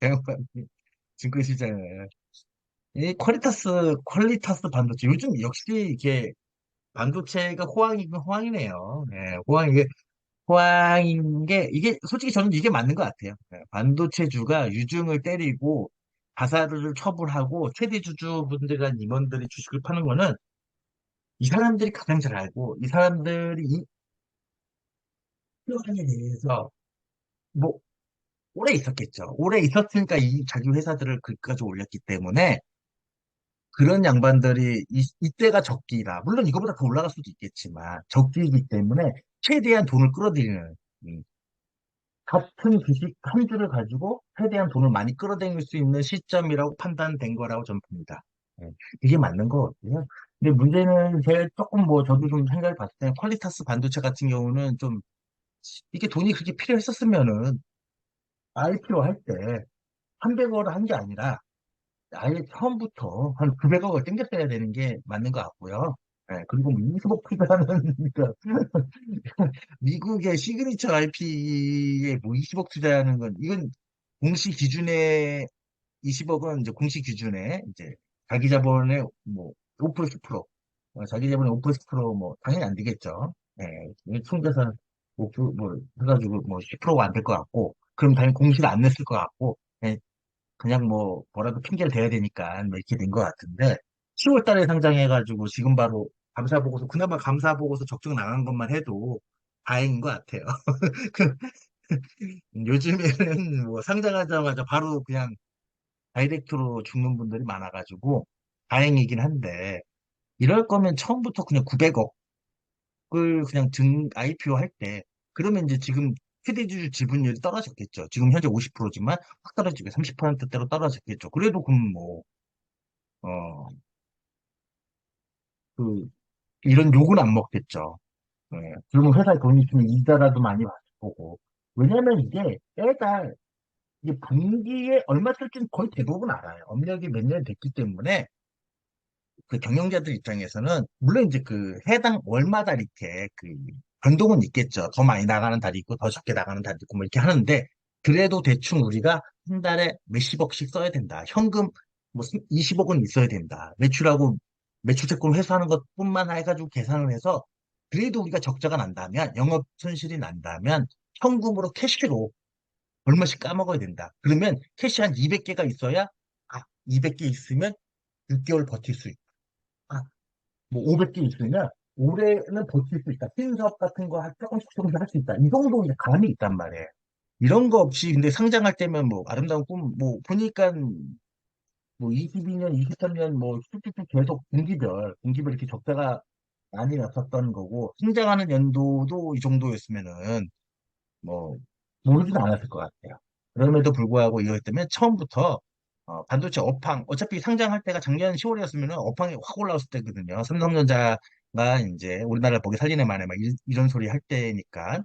자영업이 증권시장을. 이 퀄리타스, 퀄리타스 반도체. 요즘 역시 이게 반도체가 호황이긴 호황이네요. 예, 호황, 이게, 호황인 게, 이게, 솔직히 저는 이게 맞는 것 같아요. 예, 반도체주가 유증을 때리고, 가사를 처분하고, 최대 주주분들과 임원들이 주식을 파는 거는, 이 사람들이 가장 잘 알고, 이 사람들이 이 필요한에 대해서, 뭐, 오래 있었겠죠. 오래 있었으니까 이 자기 회사들을 그까지 올렸기 때문에, 그런 양반들이 이, 이때가 적기라. 물론 이거보다 더 올라갈 수도 있겠지만 적기이기 때문에 최대한 돈을 끌어들이는 음, 같은 주식 한 주를 가지고 최대한 돈을 많이 끌어들일 수 있는 시점이라고 판단된 거라고 저는 봅니다. 예, 이게 맞는 거 같고요. 근데 문제는 제가 조금 뭐 저도 좀 생각을 봤을 때 퀄리타스 반도체 같은 경우는 좀 이게 돈이 그렇게 필요했었으면은 IPO 할 때 300억을 한게 아니라 아예 처음부터 한 900억을 땡겼어야 되는 게 맞는 것 같고요. 예, 그리고 뭐 20억 투자는, 그러니까 미국의 시그니처 IP에 뭐 20억 투자하는 건, 이건 공시 기준에 20억은 이제 공시 기준에 이제 자기 자본의 뭐 5% 10%, 어, 자기 자본의 5% 10%뭐 당연히 안 되겠죠. 예, 총자산 5%, 뭐 해가지고 뭐 10%가 안 될 것 같고, 그럼 당연히 공시를 안 냈을 것 같고, 예, 그냥 뭐 뭐라도 핑계를 대야 되니까 뭐 이렇게 된 것 같은데 10월 달에 상장해가지고 지금 바로 감사 보고서 그나마 감사 보고서 적정 나간 것만 해도 다행인 것 같아요. 그 요즘에는 뭐 상장하자마자 바로 그냥 다이렉트로 죽는 분들이 많아가지고 다행이긴 한데 이럴 거면 처음부터 그냥 900억을 그냥 등 IPO 할 때 그러면 이제 지금 휴대주주 지분율이 떨어졌겠죠. 지금 현재 50%지만 확 떨어지고 30%대로 떨어졌겠죠. 그래도 그럼 뭐, 어, 그, 이런 욕은 안 먹겠죠. 예. 그러면 회사에 돈이 있으면 이자라도 많이 받고. 왜냐면 이게 애가 이게 분기에 얼마 쓸지는 거의 대부분 알아요. 업력이 몇 년 됐기 때문에 그 경영자들 입장에서는 물론 이제 그 해당 월마다 이렇게 그 변동은 있겠죠. 더 많이 나가는 달이 있고 더 적게 나가는 달이 있고 뭐 이렇게 하는데 그래도 대충 우리가 한 달에 몇십억씩 써야 된다. 현금 뭐 20억은 있어야 된다. 매출하고 매출채권 회수하는 것뿐만 해가지고 계산을 해서 그래도 우리가 적자가 난다면 영업 손실이 난다면 현금으로 캐시로 얼마씩 까먹어야 된다. 그러면 캐시 한 200개가 있어야 아 200개 있으면 6개월 버틸 수 있다. 아, 뭐 500개 있으면 올해는 버틸 수 있다. 신사업 같은 거 할- 조금씩 조금씩 할 수 있다. 이 정도 이제 감이 있단 말이에요. 이런 거 없이 근데 상장할 때면 뭐 아름다운 꿈 뭐 보니까 뭐 22년, 23년 뭐 쭉쭉쭉 계속 분기별 분기별 이렇게 적자가 많이 났었던 거고 성장하는 연도도 이 정도였으면은 뭐 모르진 않았을 것 같아요. 그럼에도 불구하고 이거였다면 처음부터 어, 반도체 업황 어차피 상장할 때가 작년 10월이었으면 업황이 확 올라왔을 때거든요. 삼성전자가 이제 우리나라를 보게 살리네 마네 막 이- 이런 소리 할 때니까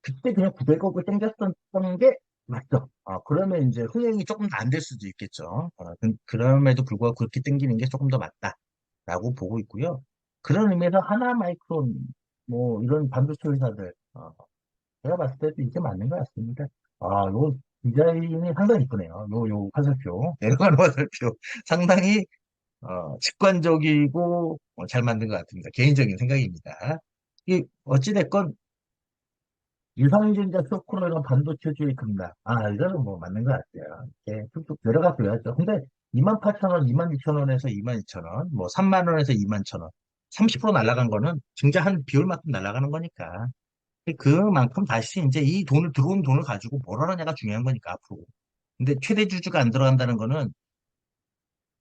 그때 그냥 900억을 땡겼었던 게 맞죠. 어, 그러면 이제 흥행이 조금 더안될 수도 있겠죠. 어, 그, 그럼에도 불구하고 그렇게 땡기는 게 조금 더 맞다라고 보고 있고요. 그런 의미에서 하나 마이크론 뭐 이런 반도체 회사들 어, 제가 봤을 때도 이게 맞는 것 같습니다. 아, 요 디자인이 상당히 이쁘네요. 요, 요 화살표, 내려가는 화살표. 상당히, 어, 직관적이고, 어, 잘 만든 것 같습니다. 개인적인 생각입니다. 이, 어찌됐건, 유상증자 쇼크로 반도체주의 급락. 아, 이거는 뭐 맞는 것 같아요. 이렇게 툭툭 내려가고요. 근데 28,000원, 22,000원에서 22,000원, 뭐 3만원에서 21,000원. 30% 날아간 거는 증자 한 비율만큼 날아가는 거니까. 그만큼 다시 이제 이 돈을 들어온 돈을 가지고 뭘 하느냐가 중요한 거니까 앞으로. 근데 최대 주주가 안 들어간다는 거는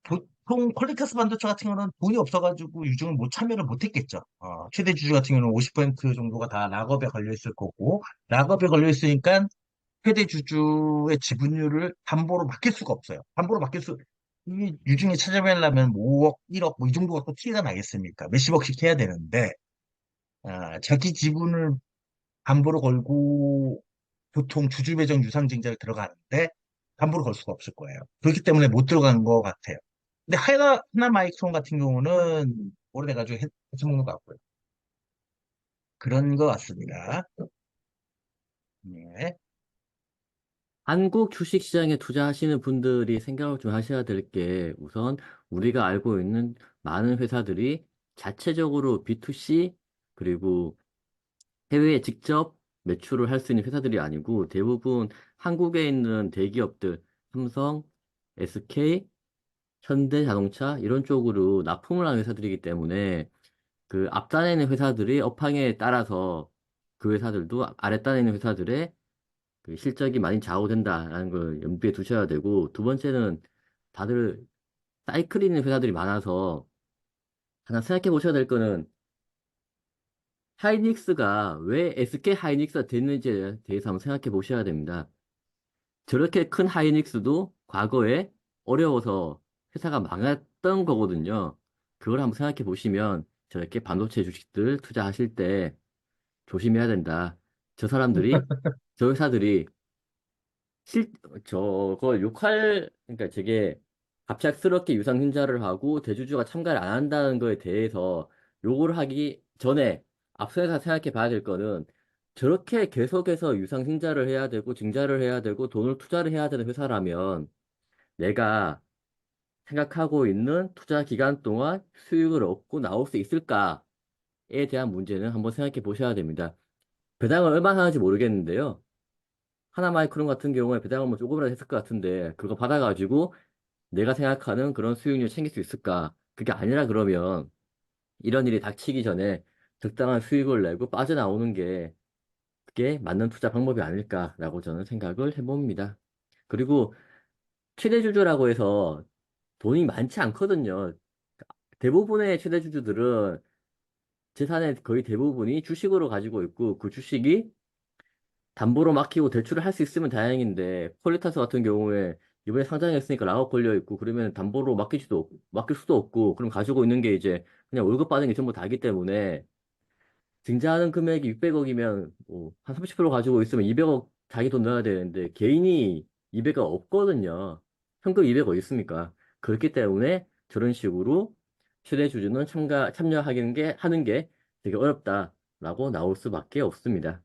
보통 퀄리타스 반도체 같은 경우는 돈이 없어가지고 유증을 못 참여를 못 했겠죠. 어, 최대 주주 같은 경우는 50% 정도가 다 락업에 걸려 있을 거고 락업에 걸려 있으니까 최대 주주의 지분율을 담보로 맡길 수가 없어요. 담보로 맡길 수 이 유증에 찾아뵈려면 뭐 5억, 1억 뭐 이 정도가 또 티가 나겠습니까? 몇십억씩 해야 되는데 아, 자기 지분을 담보로 걸고 보통 주주배정 유상증자를 들어가는데 담보로 걸 수가 없을 거예요. 그렇기 때문에 못 들어간 것 같아요. 근데 하나, 하나 마이크론 같은 경우는 오래돼가지고 해- 해쳐먹는 것 같고요. 그런 것 같습니다. 네. 한국 주식시장에 투자하시는 분들이 생각을 좀 하셔야 될 게 우선 우리가 알고 있는 많은 회사들이 자체적으로 B2C 그리고 해외에 직접 매출을 할 수 있는 회사들이 아니고 대부분 한국에 있는 대기업들, 삼성, SK, 현대자동차 이런 쪽으로 납품을 하는 회사들이기 때문에 그 앞단에 있는 회사들이 업황에 따라서 그 회사들도 아랫단에 있는 회사들의 그 실적이 많이 좌우된다라는 걸 염두에 두셔야 되고 두 번째는 다들 사이클이 있는 회사들이 많아서 하나 생각해 보셔야 될 거는 하이닉스가 왜 SK 하이닉스가 됐는지에 대해서 한번 생각해 보셔야 됩니다. 저렇게 큰 하이닉스도 과거에 어려워서 회사가 망했던 거거든요. 그걸 한번 생각해 보시면 저렇게 반도체 주식들 투자하실 때 조심해야 된다. 저 사람들이, 저 회사들이 실, 저걸 욕할, 그러니까 저게 갑작스럽게 유상증자를 하고 대주주가 참가를 안 한다는 거에 대해서 욕을 하기 전에 앞서서 생각해 봐야 될 거는 저렇게 계속해서 유상증자를 해야 되고 증자를 해야 되고 돈을 투자를 해야 되는 회사라면 내가 생각하고 있는 투자 기간 동안 수익을 얻고 나올 수 있을까에 대한 문제는 한번 생각해 보셔야 됩니다. 배당을 얼마나 하는지 모르겠는데요. 하나마이크론 같은 경우에 배당을 뭐 조금이라도 했을 것 같은데 그거 받아가지고 내가 생각하는 그런 수익률 챙길 수 있을까? 그게 아니라 그러면 이런 일이 닥치기 전에 적당한 수익을 내고 빠져나오는 게 그게 맞는 투자 방법이 아닐까라고 저는 생각을 해봅니다. 그리고 최대주주라고 해서 돈이 많지 않거든요. 대부분의 최대주주들은 재산의 거의 대부분이 주식으로 가지고 있고 그 주식이 담보로 맡기고 대출을 할 수 있으면 다행인데 폴리타스 같은 경우에 이번에 상장했으니까 락업 걸려 있고 그러면 담보로 맡기지도 없- 맡길 수도 없고 그럼 가지고 있는 게 이제 그냥 월급 받는 게 전부 다기 때문에 증자하는 금액이 600억이면 뭐 한 30% 가지고 있으면 200억 자기 돈 넣어야 되는데 개인이 200억 없거든요. 현금 200억 있습니까? 그렇기 때문에 저런 식으로 최대 주주는 참가 참여하는 게 하는 게 되게 어렵다라고 나올 수밖에 없습니다.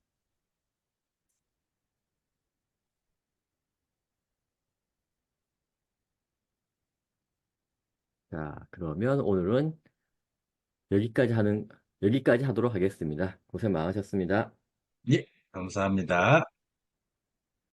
자, 그러면 오늘은 여기까지 하는 여기까지 하도록 하겠습니다. 고생 많으셨습니다. 예, 감사합니다.